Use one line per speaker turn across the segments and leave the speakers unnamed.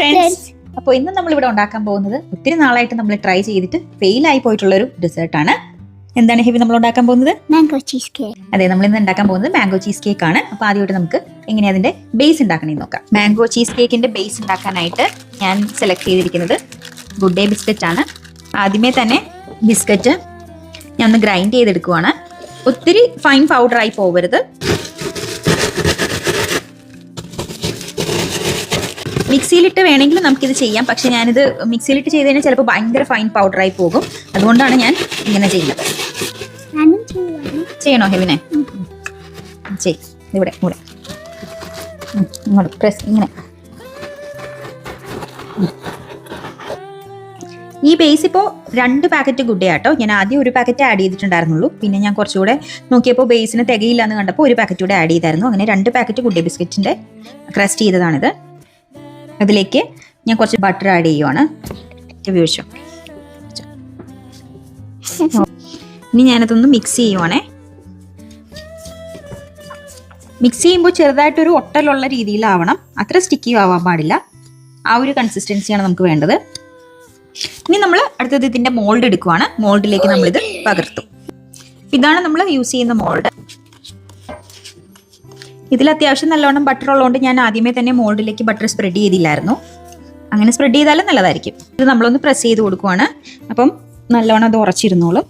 Friends അപ്പോൾ ഇന്ന് നമ്മൾ ഇവിടെ ഉണ്ടാക്കാൻ പോകുന്നത് ഒത്തിരി നാളായിട്ട് നമ്മൾ ട്രൈ ചെയ്തിട്ട് ഫെയിൽ ആയി പോയിട്ടുള്ള ഒരു ഡെസേർട്ട് ആണ്. എന്താണ് ഹെവി നമ്മൾ ഉണ്ടാക്കാൻ പോകുന്നത്?
മാംഗോ ചീസ് കേക്ക്
അതെ നമ്മൾ ഇന്ന് ഉണ്ടാക്കാൻ പോകുന്നത് മാംഗോ ചീസ് കേക്ക് ആണ്. അപ്പോൾ ആദ്യമായിട്ട് നമുക്ക് എങ്ങനെ അതിന്റെ ബേസ് ഉണ്ടാക്കണേ നോക്കാം. മാംഗോ ചീസ് കേക്കിന്റെ ബേസ് ഉണ്ടാക്കാനായിട്ട് ഞാൻ സെലക്ട് ചെയ്തിരിക്കുന്നത് ഗുഡ് ഡേ ബിസ്ക്കറ്റ് ആണ്. ആദ്യമേ തന്നെ ബിസ്ക്കറ്റ് ഞാൻ ഒന്ന് ഗ്രൈൻഡ് ചെയ്തെടുക്കുവാണ്. ഒത്തിരി ഫൈൻ പൗഡർ ആയി പോകരുത് മിക്സിയിലിട്ട് വേണമെങ്കിൽ നമുക്കിത് ചെയ്യാം. പക്ഷെ ഞാനിത് മിക്സിയിലിട്ട് ചെയ്ത് കഴിഞ്ഞാൽ ചിലപ്പോൾ ഭയങ്കര ഫൈൻ പൗഡറായി പോകും. അതുകൊണ്ടാണ് ഞാൻ ഇങ്ങനെ ചെയ്യുന്നത്. ചെയ്യണോ ഹെവിനെ ചെയ് ഇവിടെ ഇവിടെ. ഇങ്ങോട്ട് പ്രസ് ഇങ്ങനെ. ഈ ബേസ് ഇപ്പോൾ രണ്ട് പാക്കറ്റ് ഗുഡ് ആട്ടോ ഞാൻ ആദ്യം ഒരു പാക്കറ്റ് ആഡ് ചെയ്തിട്ടുണ്ടായിരുന്നുള്ളൂ. പിന്നെ ഞാൻ കുറച്ചുകൂടെ നോക്കിയപ്പോൾ ബേസിന് തികയില്ല എന്ന് കണ്ടപ്പോൾ ഒരു പാക്കറ്റ് കൂടെ ആഡ് ചെയ്തായിരുന്നു. അങ്ങനെ രണ്ട് പാക്കറ്റ് ഗുഡ് ഡേ ബിസ്ക്കറ്റിന്റെ ക്രസ്റ്റ് ചെയ്തതാണിത്. അതിലേക്ക് ഞാൻ കുറച്ച് ബട്ടർ ആഡ് ചെയ്യുവാണ്. ഉപയോഗിച്ചു? ഇനി ഞാനതൊന്ന് മിക്സ് ചെയ്യുവാണേ. മിക്സ് ചെയ്യുമ്പോൾ ചെറുതായിട്ടൊരു ഒട്ടലുള്ള രീതിയിലാവണം. അത്ര സ്റ്റിക്കി ആവാൻ പാടില്ല. ആ ഒരു കൺസിസ്റ്റൻസിയാണ് നമുക്ക് വേണ്ടത്. ഇനി നമ്മൾ അടുത്തത് ഇതിന്റെ മോൾഡ് എടുക്കുവാണ്. മോൾഡിലേക്ക് നമ്മളിത് പകർത്തും. ഇതാണ് നമ്മൾ യൂസ് ചെയ്യുന്ന മോൾഡ് ഇതിൽ അത്യാവശ്യം നല്ലോണം ബട്ടർ ഉള്ളതുകൊണ്ട് ഞാൻ ആദ്യമേ തന്നെ മോൾഡിലേക്ക് ബട്ടർ സ്പ്രെഡ് ചെയ്തില്ലായിരുന്നു. അങ്ങനെ സ്പ്രെഡ് ചെയ്താലും നല്ലതായിരിക്കും. ഇത് നമ്മളൊന്ന് പ്രസ് ചെയ്ത് കൊടുക്കുവാണ്. അപ്പം നല്ലോണം അത് ഉറച്ചിരുന്നോളും.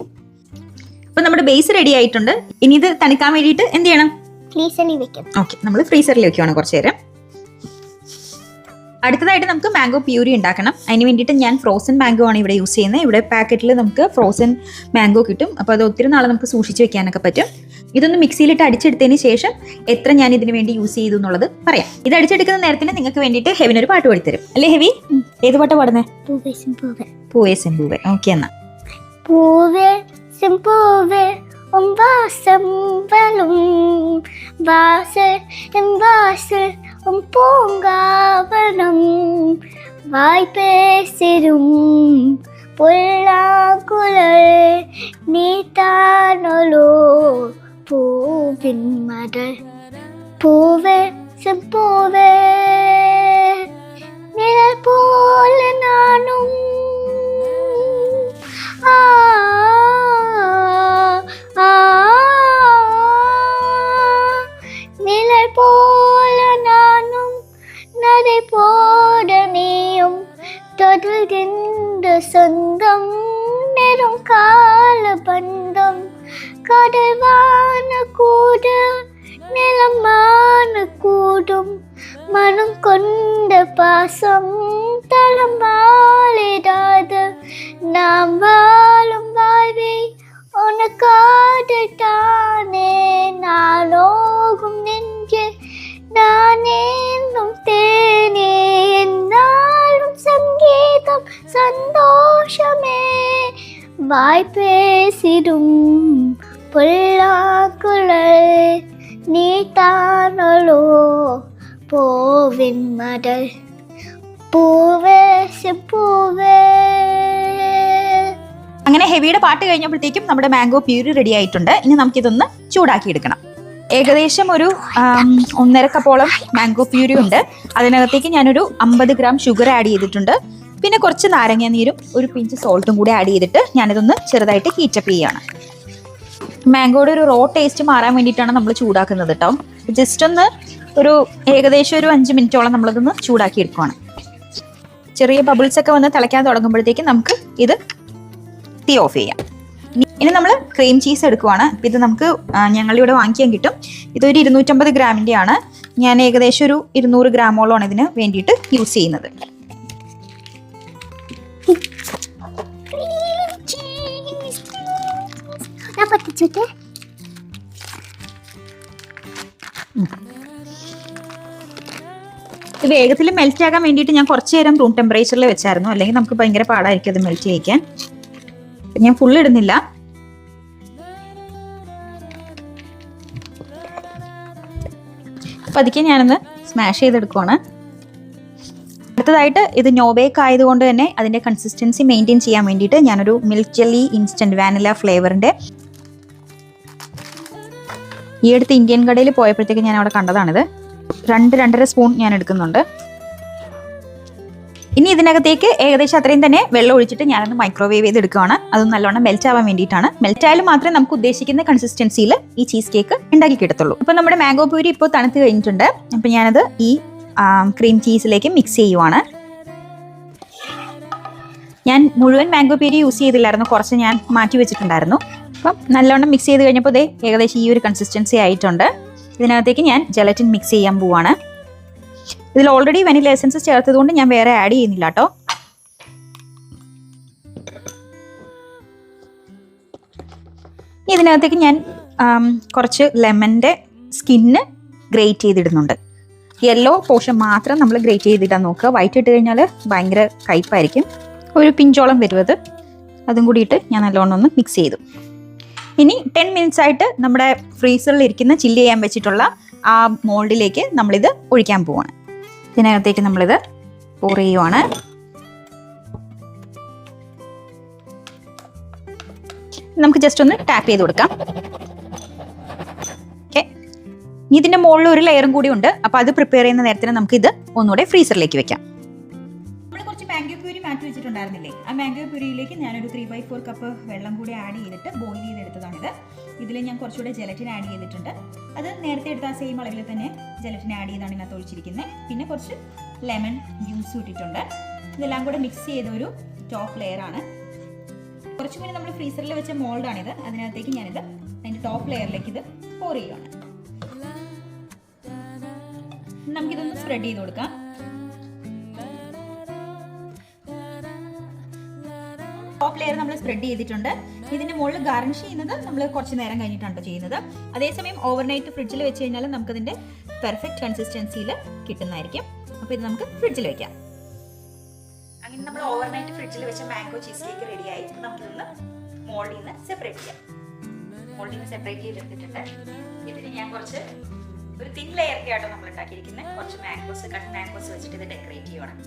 അപ്പം നമ്മുടെ ബേസ് റെഡി ആയിട്ടുണ്ട്. ഇനി ഇത് തണുക്കാൻ വേണ്ടിയിട്ട് എന്ത് ചെയ്യണം?
ഫ്രീസറിൽ വെക്കും.
ഓക്കെ നമ്മൾ ഫ്രീസറിൽ വെക്കുവാണ് കുറച്ച് നേരം. അടുത്തതായിട്ട് നമുക്ക് മാംഗോ പ്യൂരി ഉണ്ടാക്കണം. അതിന് വേണ്ടിയിട്ട് ഞാൻ ഫ്രോസൺ മാംഗോ ആണ് ഇവിടെ യൂസ് ചെയ്യുന്നത്. ഇവിടെ പാക്കറ്റിൽ നമുക്ക് ഫ്രോസൺ മാംഗോ കിട്ടും. അപ്പോൾ അത് ഒത്തിരി നാളെ നമുക്ക് സൂക്ഷിച്ച് വെക്കാനൊക്കെ പറ്റും. ഇതൊന്ന് മിക്സിയിലിട്ട് അടിച്ചെടുത്തതിന് ശേഷം എത്ര ഞാൻ ഇതിന് വേണ്ടി യൂസ് ചെയ്തു എന്നുള്ളത് പറയാം. ഇത് അടിച്ചെടുക്കുന്ന നേരത്തിന് നിങ്ങൾക്ക് വേണ്ടിയിട്ട് ഹെവിനൊരു പാട്ട് പാടിത്തരും അല്ലേ ഹെവി ഏത് പാട്ട് പാടുന്നേ?
പൂവേ സിംപൂവേ
ഓക്കെ എന്നാ.
പൂവേ സിംപൂവേ വാസം നീ താനൊലോ பூவின் மடல் பூவே செம்பூவே நிழல் போல நானும் ஆ, நிழல் போல நானும் நதை போட நீயும் தொடர்கின்ற சொந்தம் நெரும் கால பந்தம் கடவான கூட நிலமான கூடும். மனம் கொண்ட பாசம் தளமாளிடாது நாம் வாழும் வாழ்வை உனக்காகத்தானே நாளோகும் நின்று நானேந்தும் தேனே. என்னாலும் சங்கீதம் சந்தோஷமே. வாய் പുല്ലാങ്കുഴൽ നീ താണുള്ളൂ പൂവിൻ മടൽ പൂവേ പൂവേ.
അങ്ങനെ ഹെവിയുടെ പാട്ട് കഴിഞ്ഞപ്പോഴത്തേക്കും നമ്മുടെ മാംഗോ പ്യൂരി റെഡി ആയിട്ടുണ്ട്. ഇനി നമുക്കിതൊന്ന് ചൂടാക്കി എടുക്കണം ഏകദേശം ഒരു ഒന്നര കപ്പോളം മാംഗോ പ്യൂരി ഉണ്ട്. അതിനകത്തേക്ക് ഞാനൊരു അമ്പത് ഗ്രാം ഷുഗർ ആഡ് ചെയ്തിട്ടുണ്ട്. പിന്നെ കുറച്ച് നാരങ്ങ നീരും ഒരു പിഞ്ച് സോൾട്ടും കൂടി ആഡ് ചെയ്തിട്ട് ഞാനിതൊന്ന് ചെറുതായിട്ട് ഹീറ്റപ്പ് ചെയ്യുകയാണ്. മാംഗോയുടെ ഒരു റോ ടേസ്റ്റ് മാറാൻ വേണ്ടിയിട്ടാണ് നമ്മൾ ചൂടാക്കുന്നത് കേട്ടോ ജസ്റ്റ് ഒന്ന് ഒരു ഏകദേശം ഒരു അഞ്ച് മിനിറ്റോളം നമ്മളിതൊന്ന് ചൂടാക്കി എടുക്കുവാണ് ചെറിയ ബബിൾസ് ഒക്കെ വന്ന് തിളയ്ക്കാൻ തുടങ്ങുമ്പോഴത്തേക്ക് നമുക്ക് ഇത് തീ ഓഫ് ചെയ്യാം. ഇനി- നമ്മൾ ക്രീം ചീസ് എടുക്കുവാണ്. ഇത് നമുക്ക് ഞങ്ങളിവിടെ വാങ്ങിക്കാൻ കിട്ടും. ഇതൊരു ഇരുന്നൂറ്റമ്പത് ഗ്രാമിന്റെയാണ് ഞാൻ ഏകദേശം ഒരു ഇരുന്നൂറ് ഗ്രാമോളമാണ് ഇതിന് വേണ്ടിയിട്ട് യൂസ് ചെയ്യുന്നത്.
പറ്റിച്ചിട്ട്?
ഇത് വേഗത്തിൽ മെൽറ്റ് ആകാൻ വേണ്ടിയിട്ട് ഞാൻ കുറച്ച് നേരം റൂം ടെമ്പറേച്ചറിൽ വെച്ചായിരുന്നു. അല്ലെങ്കിൽ നമുക്ക് ഭയങ്കര പാടായിരിക്കും അത് മെൽറ്റ് ചെയ്യിക്കാൻ. ഞാൻ ഫുൾ ഇടുന്നില്ല. പതുക്കെ ഞാനൊന്ന് സ്മാഷ് ചെയ്തെടുക്കുവാണ്. അടുത്തതായിട്ട് ഇത് നോബേക്ക് ആയതുകൊണ്ട് തന്നെ അതിന്റെ കൺസിസ്റ്റൻസി മെയിന്റെയിൻ ചെയ്യാൻ വേണ്ടിയിട്ട് ഞാനൊരു മിൽക്ക് ജെല്ലി ഇൻസ്റ്റന്റ് വാനില ഫ്ലേവറിന്റെ ഈ അടുത്ത് ഇന്ത്യൻ കടയിൽ പോയപ്പോഴത്തേക്ക് ഞാൻ അവിടെ കണ്ടതാണിത്. രണ്ട് രണ്ടര സ്പൂൺ ഞാൻ എടുക്കുന്നുണ്ട്. ഇനി ഇതിനകത്തേക്ക് ഏകദേശം അത്രയും തന്നെ വെള്ളം ഒഴിച്ചിട്ട് ഞാനൊന്ന് മൈക്രോവേവ് ചെയ്ത് എടുക്കുകയാണ് അത് നല്ലോണം മെൽറ്റ് ആവാൻ വേണ്ടിയിട്ടാണ്. മെൽറ്റ് ആയാലും മാത്രമേ നമുക്ക് ഉദ്ദേശിക്കുന്ന കൺസിസ്റ്റൻസിയിൽ ഈ ചീസ് കേക്ക് ഉണ്ടാക്കി കിട്ടത്തുള്ളൂ. അപ്പോൾ നമ്മുടെ മാംഗോ പ്യൂരി ഇപ്പോൾ തണുത്ത് കഴിഞ്ഞിട്ടുണ്ട്. അപ്പോൾ ഞാനത് ഈ ക്രീം ചീസിലേക്ക് മിക്സ് ചെയ്യുവാണ്. ഞാൻ മുഴുവൻ മാംഗോ പ്യൂരി യൂസ് ചെയ്തില്ലായിരുന്നു. കുറച്ച് ഞാൻ മാറ്റി വെച്ചിട്ടുണ്ടായിരുന്നു. അപ്പം നല്ലോണം മിക്സ് ചെയ്ത് കഴിഞ്ഞപ്പോൾ ഇതേ ഏകദേശം ഈ ഒരു കൺസിസ്റ്റൻസി ആയിട്ടുണ്ട്. ഇതിനകത്തേക്ക് ഞാൻ ജലറ്റിൻ മിക്സ് ചെയ്യാൻ പോവാണ്. ഇതിൽ ഓൾറെഡി വെനില എസൻസ് ചേർത്തതുകൊണ്ട് ഞാൻ വേറെ ആഡ് ചെയ്യുന്നില്ല കേട്ടോ. ഇതിനകത്തേക്ക് ഞാൻ കുറച്ച് ലെമന്റെ സ്കിന്ന് ഗ്രേറ്റ് ചെയ്തിടുന്നുണ്ട്. യെല്ലോ പോർഷൻ മാത്രം നമ്മൾ ഗ്രേറ്റ് ചെയ്തിടാൻ നോക്കുക. വൈറ്റ് ഇട്ട് കഴിഞ്ഞാൽ ഭയങ്കര കയ്പായിരിക്കും. ഒരു പിഞ്ചോളം വരും അതും കൂടിയിട്ട് ഞാൻ നല്ലോണം ഒന്ന് മിക്സ് ചെയ്തു. ഇനി ടെൻ മിനിറ്റ്സ് ആയിട്ട് നമ്മുടെ ഫ്രീസറിൽ ഇരിക്കുന്ന ചില്ല് ചെയ്യാൻ വെച്ചിട്ടുള്ള ആ മോൾഡിലേക്ക് നമ്മളിത് ഒഴിക്കാൻ പോവാണ്. ഇതിനകത്തേക്ക് നമ്മളിത് പോർ ചെയ്യുവാണ്. നമുക്ക് ജസ്റ്റ് ഒന്ന് ടാപ്പ് ചെയ്ത് കൊടുക്കാം. ഓക്കെ ഇതിന്റെ മുകളിൽ ഒരു ലെയറും കൂടി ഉണ്ട്. അപ്പൊ അത് പ്രിപ്പയർ ചെയ്യുന്ന നേരത്തിന് നമുക്ക് ഇത് ഒന്നുകൂടെ ഫ്രീസറിലേക്ക് വെക്കാം. മാറ്റി വെച്ചിട്ടുണ്ടായിരുന്നില്ലേ? ആ മാംഗോ പുരിയിലേക്ക് ഞാനൊരു ത്രീ ബൈ ഫോർ കപ്പ് വെള്ളം കൂടി ആഡ് ചെയ്തിട്ട് ബോയിൽ ചെയ്തെടുത്തതാണിത്. ഇതിൽ ഞാൻ കുറച്ചുകൂടെ ജലറ്റിൻ ആഡ് ചെയ്തിട്ടുണ്ട്. അത് നേരത്തെ എടുത്ത ആ സെയിം അളവിൽ തന്നെ ജലറ്റിൻ ആഡ് ചെയ്താണ് ഇതിനകത്ത് ഒഴിച്ചിരിക്കുന്നത് പിന്നെ കുറച്ച് ലെമൺ ജ്യൂസ് ഇട്ടിട്ടുണ്ട്. ഇതെല്ലാം കൂടെ മിക്സ് ചെയ്ത ഒരു ടോപ്പ് ലെയർ ആണ്. കുറച്ചു മുന്നേ നമ്മൾ ഫ്രീസറിൽ വെച്ച മോൾഡാണിത് അതിനകത്തേക്ക് ഞാനിത് അതിന്റെ ടോപ്പ് ലെയറിലേക്ക് ഇത് പോർ ചെയ്യുകയാണ് നമുക്കിതൊന്ന് സ്പ്രെഡ് ചെയ്ത് കൊടുക്കാം. ടോപ്പ് ലെയർ നമ്മൾ സ്പ്രെഡ് ചെയ്തിട്ടുണ്ട്. ഇതിന്റെ മുകളിൽ ഗാർണിഷ് ചെയ്യുന്നത് നമ്മൾ കുറച്ച് നേരം കഴിഞ്ഞിട്ടാണ് ചെയ്യുന്നത്. അതേസമയം ഓവർനൈറ്റ് ഫ്രിഡ്ജിൽ വെച്ച് കഴിഞ്ഞാൽ നമുക്കതിന്റെ പെർഫെക്റ്റ് കൺസിസ്റ്റൻസിയിൽ കിട്ടുന്നതായിരിക്കും. അപ്പോൾ ഇത് നമുക്ക് ഫ്രിഡ്ജിൽ വെക്കാം. അങ്ങനെ നമ്മൾ ഓവർനൈറ്റ് ഫ്രിഡ്ജിൽ വെച്ച മാംഗോ ചീസ് കേക്ക് റെഡി ആയിട്ട് നമുക്കിതൊന്ന് മോൾഡിൽ നിന്ന് സെപ്പറേറ്റ് ചെയ്യാം. മോൾഡിൽ നിന്ന് സെപ്പറേറ്റ് ചെയ്തെടുത്തിട്ടുണ്ട്. ഇതിന് ഞാൻ കുറച്ച് ഒരു തിൻ ലെയർ ആയിട്ടോ നമ്മൾ ഉണ്ടാക്കിയിരിക്കുന്നത് കുറച്ച് മാംഗോസ് കട്ട് മാംഗോസ് വെച്ചിട്ട് ഇത് ഡെക്കറേറ്റ് ചെയ്യണം.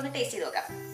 ഒന്ന് ടേസ്റ്റ് ചെയ്ത് നോക്കാം.